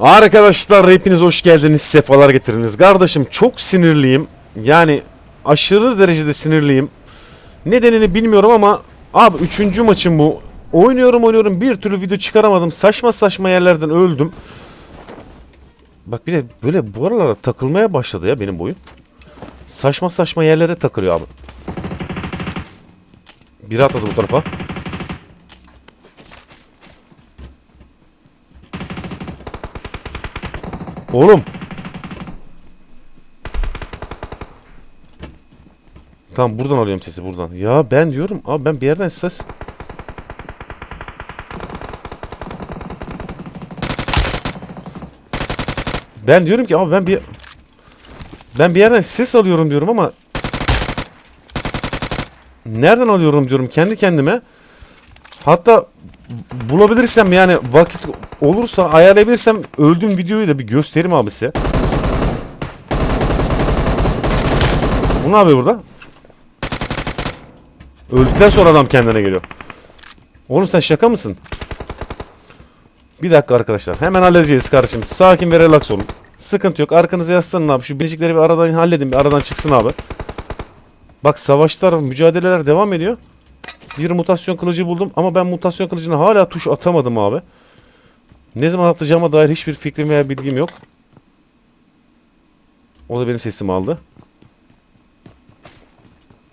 Arkadaşlar hepiniz hoş geldiniz, sefalar getirdiniz. Kardeşim çok sinirliyim. Yani aşırı derecede sinirliyim. Nedenini bilmiyorum ama abi üçüncü maçım bu. Oynuyorum oynuyorum bir türlü video çıkaramadım. Saçma saçma yerlerden öldüm. Bak bir de böyle bu aralara takılmaya başladı ya benim boyun. Saçma saçma yerlere takılıyor abi. Biri atladı bu tarafa. Oğlum. Tamam buradan alıyorum sesi buradan. Ya ben diyorum abi ben bir yerden ses. Ben diyorum ki abi ben bir ben bir yerden ses alıyorum diyorum ama nereden alıyorum diyorum kendi kendime. Hatta bulabilirsem yani vakit olursa ayarlayabilirsem öldüğüm videoyu da bir göstereyim abi size. Bu ne yapıyor burada? Öldükten sonra adam kendine geliyor. Oğlum sen şaka mısın? Bir dakika arkadaşlar. Hemen halledeceğiz kardeşim. Sakin ve relax olun. Sıkıntı yok. Arkanıza yaslanın abi. Şu bilecikleri bir aradan halledin. Bir aradan çıksın abi. Bak savaşlar, mücadeleler devam ediyor. Bir mutasyon kılıcı buldum ama ben mutasyon kılıcına hala tuş atamadım abi. Ne zaman atacağıma dair hiçbir fikrim veya bilgim yok. O da benim sesimi aldı.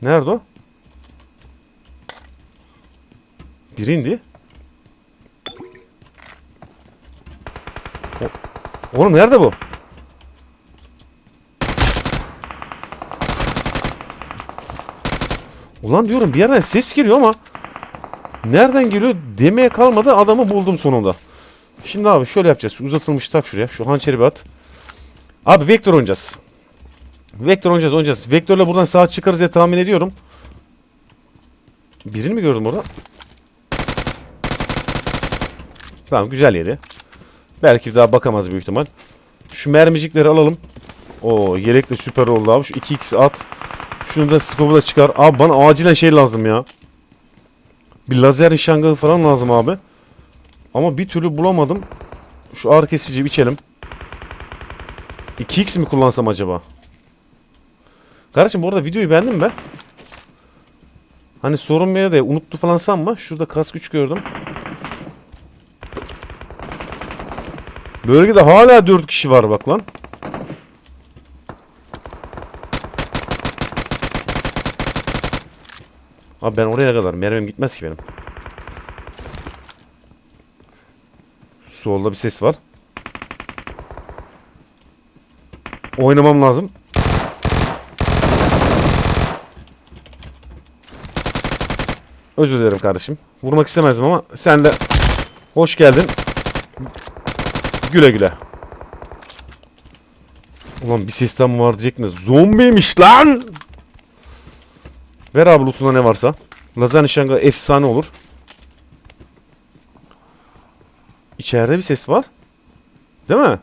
Nerede o? Biri Oğlum nerede bu? Ulan diyorum bir yerden ses geliyor ama nereden geliyor demeye kalmadı adamı buldum sonunda. Şimdi abi şöyle yapacağız. Uzatılmış tak şuraya. Şu hançeri bir at. Abi vektör oynayacağız. Vektör oynayacağız oynayacağız. Vektörle buradan sağa çıkarız diye tahmin ediyorum. Birini mi gördüm orada? Tamam güzel yedi. Belki daha bakamaz büyük ihtimal. Şu mermicikleri alalım. Oo yelek de süper oldu abi. Şu 2x at. Şunu da scope'u da çıkar. Abi bana acilen şey lazım ya. Bir lazer nişangahı falan lazım abi. Ama bir türlü bulamadım. Şu ağrı kesici içelim. 2x mi kullansam acaba? Kardeşim bu arada videoyu beğendin mi be? Hani sorunmaya da unuttu falan sanma. Şurada kask 3 gördüm. Bölgede hala 4 kişi var bak lan. Abi ben oraya kadar mermim gitmez ki benim. Solda bir ses var. Oynamam lazım. Özür dilerim kardeşim. Vurmak istemezdim ama sen de hoş geldin. Güle güle. Ulan bir sistem var diyecek ne? Zombiymiş lan! Ver abi lootunda ne varsa. Lazer nişangahı efsane olur. İçeride bir ses var. Değil mi?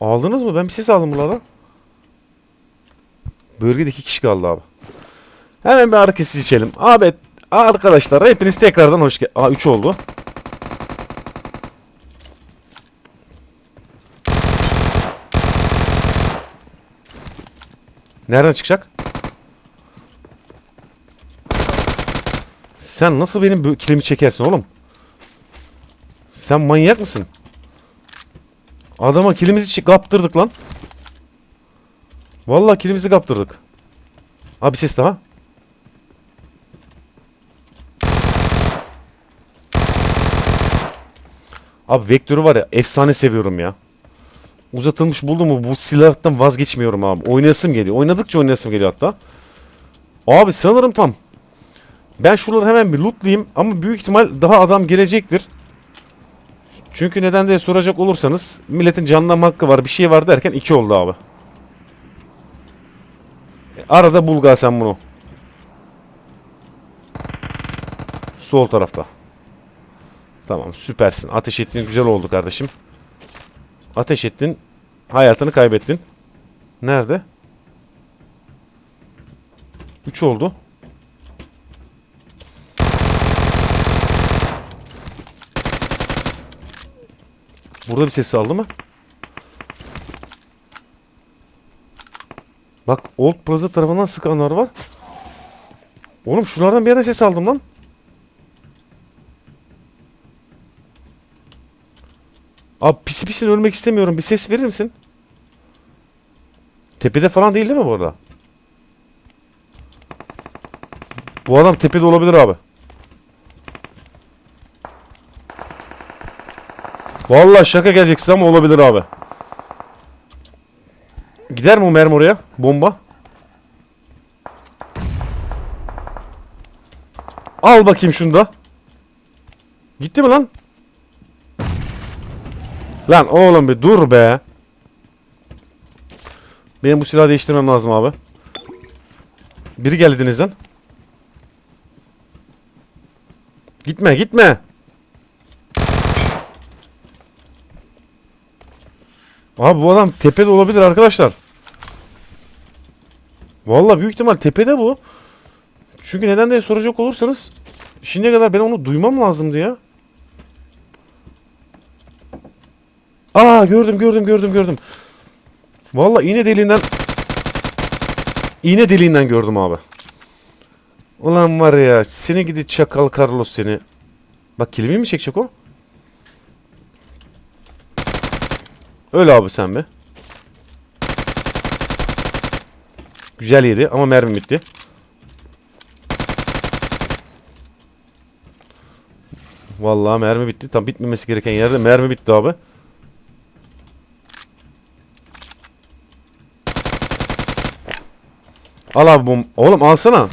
Aldınız mı? Ben bir ses aldım buralardan. Bölgede iki kişi kaldı abi. Hemen bir ağrı içelim. Abi arkadaşlar hepiniz tekrardan hoş geldiniz. Aa 3 oldu. Nereden çıkacak? Sen nasıl benim kilimi çekersin oğlum? Sen manyak mısın? Adama kilimizi kaptırdık lan. Vallahi kilimizi kaptırdık. Abi ses daha. Abi vektörü var ya efsane seviyorum ya. Uzatılmış buldum mu bu silahtan vazgeçmiyorum abi. Oynayasım geliyor. Oynadıkça oynayasım geliyor hatta. Abi sanırım tam. Ben şuraları hemen bir lootlayayım ama büyük ihtimal daha adam gelecektir. Çünkü neden diye soracak olursanız milletin canlanma hakkı var bir şey var derken iki oldu abi. E, Arada bulga sen bunu. Sol tarafta. Tamam süpersin. Ateş ettiğin güzel oldu kardeşim. Ateş ettin. Hayatını kaybettin. Nerede? 3 oldu. Burada bir ses aldı mı? Bak Old Plaza tarafından sıkanlar var. Oğlum şunlardan bir yerde ses aldım lan. Abi pisi pisine ölmek istemiyorum. Bir ses verir misin? Tepede falan değil değil mi bu arada? Bu adam tepede olabilir abi. Vallahi şaka geleceksin ama olabilir abi. Gider mi o mermi oraya? Bomba. Al bakayım şunu da. Gitti mi lan? Lan oğlum bir dur be. Benim bu silahı değiştirmem lazım abi. Biri geldi denizden. Gitme gitme. Abi bu adam tepede olabilir arkadaşlar. Vallahi büyük ihtimal tepede bu. Çünkü neden diye soracak olursanız şimdiye kadar ben onu duymam lazımdı ya. Aa gördüm gördüm gördüm gördüm. Vallahi iğne deliğinden iğne deliğinden gördüm abi. Ulan var ya seni gidi çakal Carlos seni. Bak kilimi mi çekecek o? Öyle abi sen be. Güzel yedi ama mermi bitti. Vallahi mermi bitti. Tam bitmemesi gereken yerde mermi bitti abi. Al abi bom. Oğlum alsana.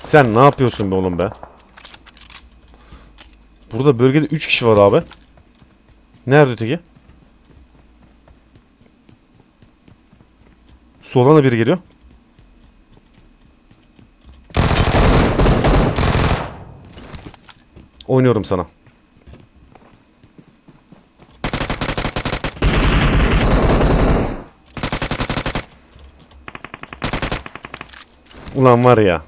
Sen ne yapıyorsun be oğlum be? Burada bölgede 3 kişi var abi. Nerede öteki? Soldan da biri geliyor. Oynuyorum sana. Ulan var ya.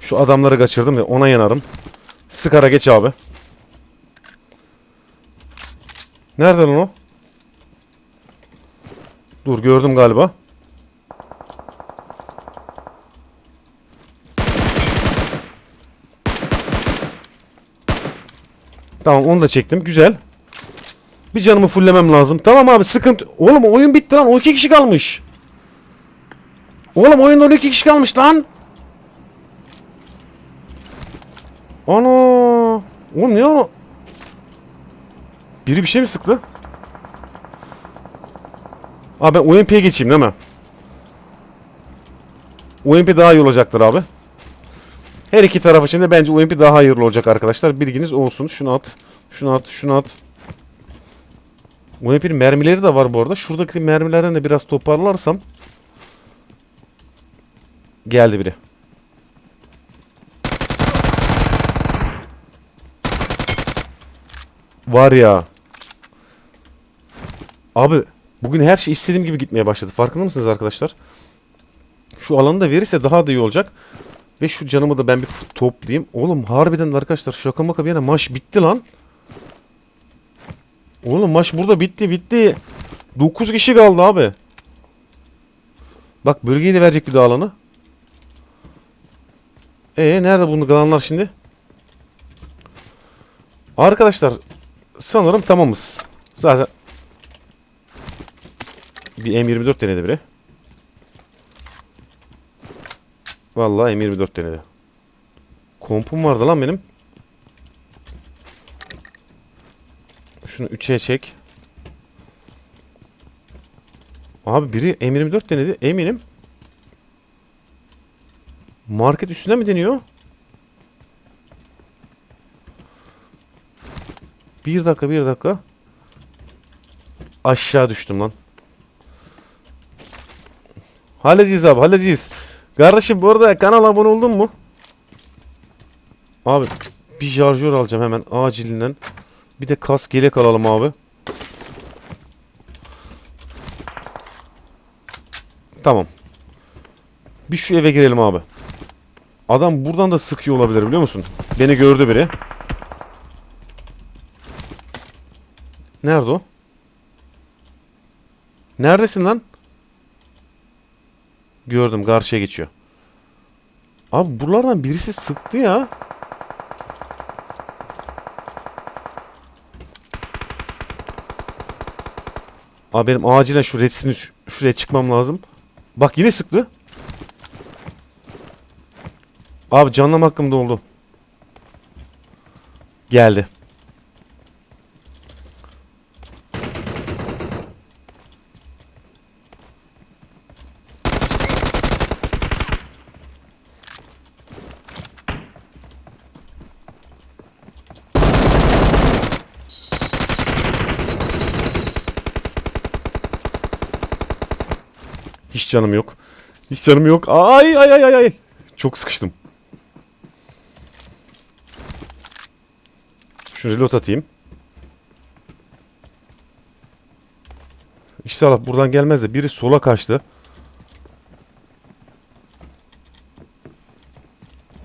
Şu adamları kaçırdım ya ona yanarım. Sıkara geç abi. Nerede lan o? Dur gördüm galiba. Tamam onu da çektim. Güzel. Bir canımı fullemem lazım. Tamam abi sıkıntı. Oğlum oyun bitti lan. O iki kişi kalmış. Oğlum oyunda 12 kişi kalmış lan. Ana. Oğlum ne o? Biri bir şey mi sıktı? Abi ben UMP'ye geçeyim değil mi? UMP daha iyi olacaktır abi. Her iki taraf için de bence UMP daha hayırlı olacak arkadaşlar. Bilginiz olsun. Şunu at. Şunu at. Şunu at. UMP'nin mermileri de var bu arada. Şuradaki mermilerden de biraz toparlarsam Geldi biri. Var ya. Abi bugün her şey istediğim gibi gitmeye başladı. Farkında mısınız arkadaşlar? Şu alanı da verirse daha da iyi olacak. Ve şu canımı da ben bir toplayayım. Oğlum harbiden de arkadaşlar şaka maka bir yana maç bitti lan. Oğlum maç burada bitti bitti. 9 kişi kaldı abi. Bak bölgeyi de verecek bir daha alanı. Ee nerede bunu kalanlar şimdi? Arkadaşlar sanırım tamamız. Zaten bir M24 denedi biri. Vallahi M24 denedi. Kompum vardı lan benim. Şunu 3'e çek. Abi biri M24 denedi. Eminim. Market üstüne mi deniyor? Bir dakika bir dakika. Aşağı düştüm lan. Halledeceğiz abi halledeceğiz. Kardeşim bu arada kanala abone oldun mu? Abi bir şarjör alacağım hemen acilinden. Bir de kask yelek alalım abi. Tamam. Bir şu eve girelim abi. Adam buradan da sıkıyor olabilir biliyor musun? Beni gördü biri. Nerede o? Neredesin lan? Gördüm karşıya geçiyor. Abi buralardan birisi sıktı ya. Abi benim acilen şu resmini şu- şuraya çıkmam lazım. Bak yine sıktı. Abi canlam hakkımda oldu. Geldi. Hiç canım yok. Hiç canım yok. Ay ay ay ay. Çok sıkıştım. Şu reload atayım. İnşallah buradan gelmez de biri sola kaçtı.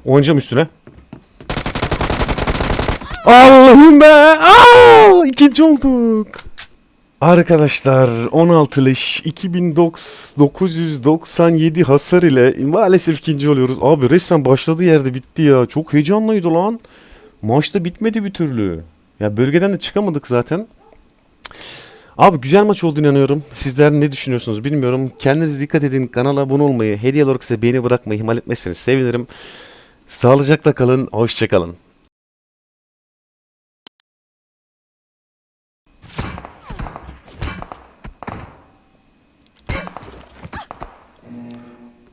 Oynayacağım üstüne. Allah'ım be! Aa, ikinci olduk. Arkadaşlar 16 leş 2997 hasar ile maalesef ikinci oluyoruz. Abi resmen başladığı yerde bitti ya. Çok heyecanlıydı lan. Maçta bitmedi bir türlü. Ya bölgeden de çıkamadık zaten. Abi güzel maç olduğunu inanıyorum. Sizler ne düşünüyorsunuz bilmiyorum. Kendinize dikkat edin. Kanala abone olmayı, hediye olarak size beğeni bırakmayı ihmal etmezseniz sevinirim. Sağlıcakla kalın, hoşçakalın.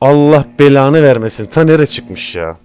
Allah belanı vermesin. Ta nereye çıkmış ya?